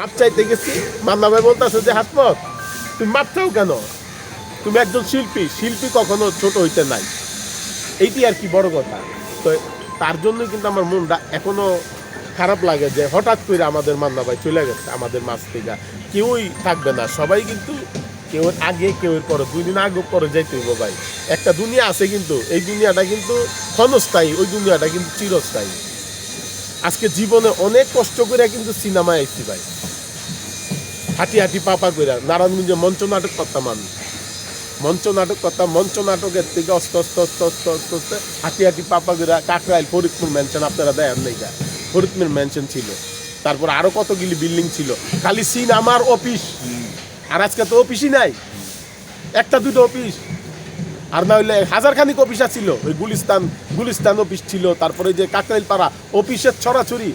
মাপ চাইতে গেছি। মান্না ভাই বলতেছে যে হাসমত তুমি মাপ চাও কেন? তুমি একজন শিল্পী শিল্পী কখনো ছোট হইতে নাই। এইটি আর কি বড় কথা। তো তার জন্যই কিন্তু আমার মনটা এখনও খারাপ লাগে যে, হঠাৎ করে আমাদের মান্না ভাই চলে গেছে, আমাদের মাছ থেকে। কেউই থাকবে না। সবাই কিন্তু কেউ আগে, কেউ পরে। দুই দিন আগে পরে যাইতে হইব ভাই। একটা দুনিয়া আছে কিন্তু, এই দুনিয়াটা কিন্তু ক্ষণস্থায়ী, ওই দুনিয়াটা কিন্তু চিরস্থায়ী। আজকে জীবনে অনেক কষ্ট করে কিন্তু সিনেমায় আইছি ভাই। হাঁটি হাঁটি পাপা করে নারায়ণগঞ্জে মঞ্চ নাটক করতাম আমি। মঞ্চ নাটক করতাম, মঞ্চ নাটকের থেকে অস্ত অস্ত অস্ত অস্ত অস্ত অস্ত হাঁটি হাঁটি পাপা করে কাকরাইল ফরিদপুর ম্যানশন আপনারা দেন নেই ফরিদপুর ম্যানশন ছিল। তারপর আরও কতগুলি বিল্ডিং ছিল। খালি সিন আমার অফিস আর আজকে তো অফিসই নাই। একটা দুটো অফিস আর না হইলে হাজার খানিক অফিস ছিল ওই গুলিস্তান গুলিস্তান অফিস ছিল, তারপরে যে কাকরাইল পাড়া অফিসের ছড়াছড়ি।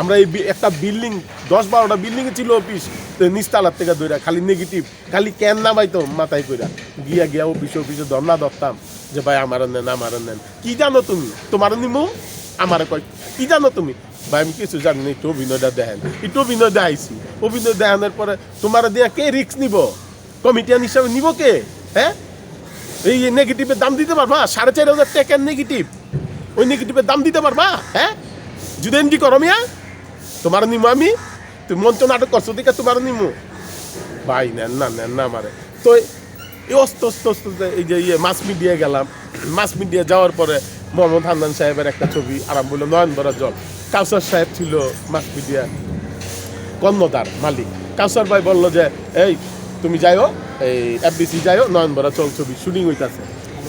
আমরা এই একটা বিল্ডিং দশ বারোটা বিল্ডিংয়ে ছিল অফিস। তো নিচতলার থেকে দৌড়া খালি নেগেটিভ খালি ক্যান নামাইতো মাথায় কইরা। গিয়া গিয়া অফিসে অফিসে ধর্না ধরতাম যে, ভাই, আমার নেন আমার নেন। কি জানো তুমি? তোমার নিমু? আমার কয়, কি জানো তুমি? ভাই, আমি কিছু জানি না, একটু অভিনয়টা দেখেন। একটু অভিনয় দেখাইছি। অভিনয় দেখানোর পরে তোমার দিয়ে কে রিক্স নিব? কমিটিয়ান হিসাবে নিব কে? হ্যাঁ? এই নেগেটিভের দাম দিতে পারবা? সাড়ে চার হাজার টাকার নেগেটিভ ওই নেগেটিভের দাম দিতে পারবা? হ্যাঁ? যদি এনজি করো মিয়া, তোমার নিমো আমি। তুমি মঞ্চ নাটক করছ দিকে তোমার নিমো। ভাই, নেন না নেন না আমারে। তো এই অস্ত অস্ত অস্ত এই যে ইয়ে মাস মিডিয়া গেলাম। মাস মিডিয়া যাওয়ার পরে মোহাম্মদ হান্দান সাহেবের একটা ছবি আরাম বলল নয়ন বড় জল। কাউসার সাহেব ছিল মাস মিডিয়া কর্ণধার, মালিক। কাউসার ভাই বলল যে, এই, তুমি যাই যাইও। এই এফবিসি যাইও নয়ন বড় চল ছবি শুটিং হইতাছে।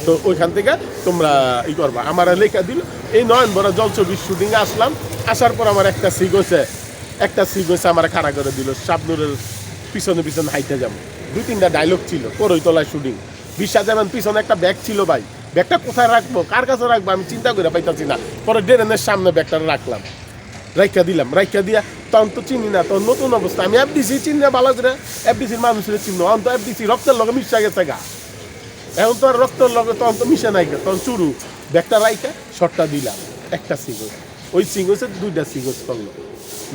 তো ওইখান থেকে তোমরা ই করবা। আমার লেখা দিল, এই নয়ন বড় জল ছবির শুটিং আসলাম। আসার পর আমার একটা সিগ হয়েছে একটা সিগ হয়েছে আমার খাড়া করে দিল, শাবনুরের পিছনে পিছনে হাইতে যাব। দুই তিনটা ডায়লগ ছিল করইতলায় শুটিং বিশ্বাস যেমন পিছনে একটা ব্যাগ ছিল ভাই। ব্যাগটা কোথায় রাখব? কার কাছে রাখব? আমি চিন্তা করে পাইতাছি না। পরে ড্রেনের সামনে ব্যাগটা রাখলাম। রাইখা দিলাম, রাইখা দিয়া তখন তো চিনি না, তখন নতুন অবস্থা। আমি এফডিসি চিনি না ভালো করে এফডিসির মানুষের চিনি অন্ত এফডিসি রক্তের লগে মিশা গেছে গা। এখন তো আর রক্তের লগে তখন তো মিশা নাই তখন চুরু। ব্যাগটা রাইখা, শটটা দিলাম, একটা সিগোজ ওই সিগজে দুইটা সিগোজ করল।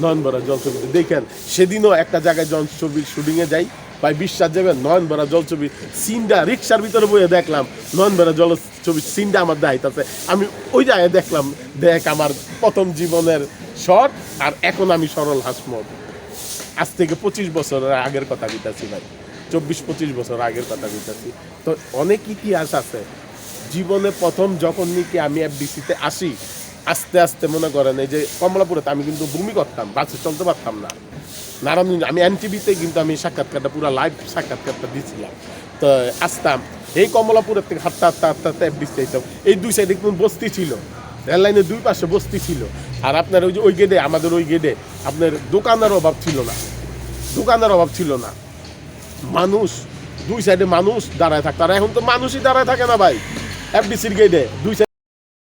নয়ন বড়া জল দেখেন, সেদিনও একটা জায়গায় জল ছবির শুটিংয়ে যাই ভাই, বিশ্বাস যাবেন নয়ন ভরা জল ছবি সিনটা রিক্সার ভিতরে বইয়ে দেখলাম নয়ন ভরা জল ছবি সিনটা আমার দেখাইতেছে আমি ওই জায়গায় দেখলাম, দেখ আমার প্রথম জীবনের শট, আর এখন আমি সরল হাসমত। আজ থেকে পঁচিশ বছরের আগের কথা বিতাছি ভাই, চব্বিশ, পঁচিশ বছর আগের কথা বিতাছি তো অনেক ইতিহাস আছে। জীবনে প্রথম যখন নাকি আমি এফডিসিতে আসি আস্তে আস্তে মনে করেন, এই যে কমলাপুরে আমি কিন্তু ভূমি করতাম, বাসে চলতে পারতাম না। নারায়ণগঞ্জ আমি এনটিভিতে কিন্তু আমি সাক্ষাৎকারটা, পুরো লাইভ সাক্ষাৎকারটা দিয়েছিলাম তো আসতাম এই কমলাপুরের থেকে হাঁটতে হাঁটতে হাঁটতে হাঁটতে এফডিসি যেতাম এই দুই সাইডে কিন্তু বস্তি ছিল। রেললাইনের দুই পাশে বস্তি ছিল। আর আপনার ওই যে, ওই গেটে আমাদের ওই গেটে আপনার দোকানের অভাব ছিল না। দোকানের অভাব ছিল না। মানুষ, দুই সাইডে মানুষ দাঁড়ায় থাকতো। আর এখন তো মানুষই দাঁড়ায় থাকে না ভাই। এফডিসির গেটে দুই সাইড